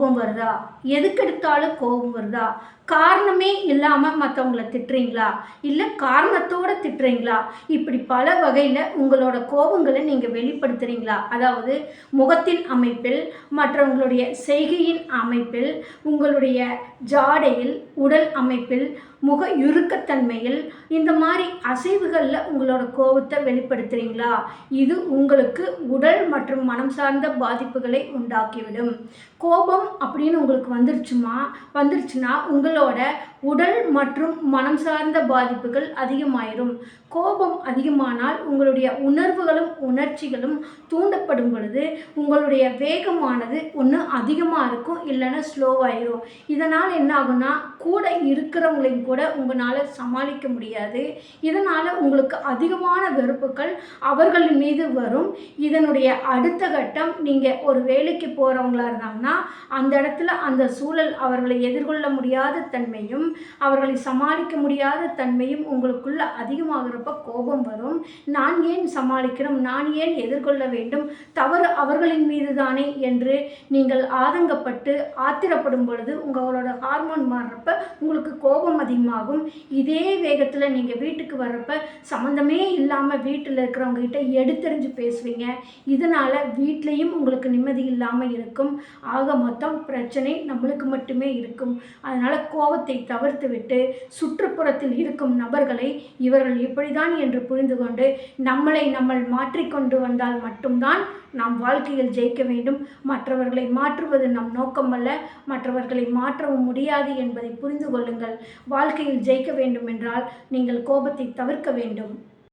கோபம் வருதா? எதுக்கெடுத்தாலும் கோபம் வருதா? காரணமே இல்லாமல் மற்றவங்கள திட்டுறீங்களா? இல்லை காரணத்தோட திட்டுறீங்களா? இப்படி பல வகையில் உங்களோட கோபங்களை நீங்கள் வெளிப்படுத்துகிறீங்களா அதாவது முகத்தின் அமைப்பில் மற்றவங்களுடைய செய்கையின் அமைப்பில் உங்களுடைய ஜாடையில் உடல் அமைப்பில் முக இறுக்கத்தன்மையில் இந்த மாதிரி அசைவுகளில் உங்களோட கோபத்தை வெளிப்படுத்துகிறீங்களா இது உங்களுக்கு உடல் மற்றும் மனம் சார்ந்த பாதிப்புகளை உண்டாக்கிவிடும். கோபம் அப்படின்னு உங்களுக்கு வந்துருச்சுமா? வந்துருச்சுன்னா உங்களோட உடல் மற்றும் மனம் சார்ந்த பாதிப்புகள் அதிகமாயிரும். கோபம் அதிகமானால் உங்களுடைய உணர்வுகளும் உணர்ச்சிகளும் தூண்டப்படும் பொழுது உங்களுடைய வேகமானது ஒன்று அதிகமாக இருக்கும் இல்லைன்னா ஸ்லோவாயிரும். இதனால் என்ன ஆகும்னா கூட இருக்கிறவங்களையும் கூட உங்களால் சமாளிக்க முடியாது. இதனால் உங்களுக்கு அதிகமான வெறுப்புகள் அவர்களின் மீது வரும். இதனுடைய அடுத்த கட்டம் நீங்கள் ஒரு வேலைக்கு போகிறவங்களா இருந்தாங்கன்னா அந்த இடத்துல அந்த சூழல் அவர்களை எதிர்கொள்ள முடியாத தன்மையும் அவர்களை சமாளிக்க முடியாத தன்மையும் உங்களுக்குள்ள அதிகமாகிறப்ப கோபம் வரும். நான் ஏன் சமாளிக்கணும் நான் ஏன் எதிர்கொள்ள வேண்டும்? தவறு அவர்களின் மீது தானே என்று நீங்கள் ஆதங்கப்பட்டு ஆத்திரப்படும் பொழுது உங்களோட ஹார்மோன் மாறுறப்ப உங்களுக்கு கோபம் அதிகமாகும். இதே வேகத்தில் நீங்கள் வீட்டுக்கு வர்றப்ப சம்மந்தமே இல்லாமல் வீட்டில் இருக்கிறவங்க எடுத்தறிஞ்சு எடுத்தெறிஞ்சு பேசுவீங்க. இதனால் வீட்லேயும் உங்களுக்கு நிம்மதி இல்லாமல் இருக்கும். ஆக மொத்தம் பிரச்சனை நம்மளுக்கு மட்டுமே இருக்கும். அதனால் கோபத்தை தவிர்த்து விட்டு சுற்றுப்புறத்தில் இருக்கும் நபர்களை இவர்கள் இப்படிதான் என்று புரிந்து கொண்டு நம்மளை நம்மள் மாற்றிக்கொண்டு வந்தால் மட்டும்தான் நாம் வாழ்க்கையில் ஜெயிக்க வேண்டும். மற்றவர்களை மாற்றுவது நம் நோக்கமல்ல. மற்றவர்களை மாற்றவும் முடியாது என்பதை புரிந்து கொள்ளுங்கள். வாழ்க்கையில் ஜெயிக்க வேண்டும் என்றால் நீங்கள் கோபத்தை தவிர்க்க வேண்டும்.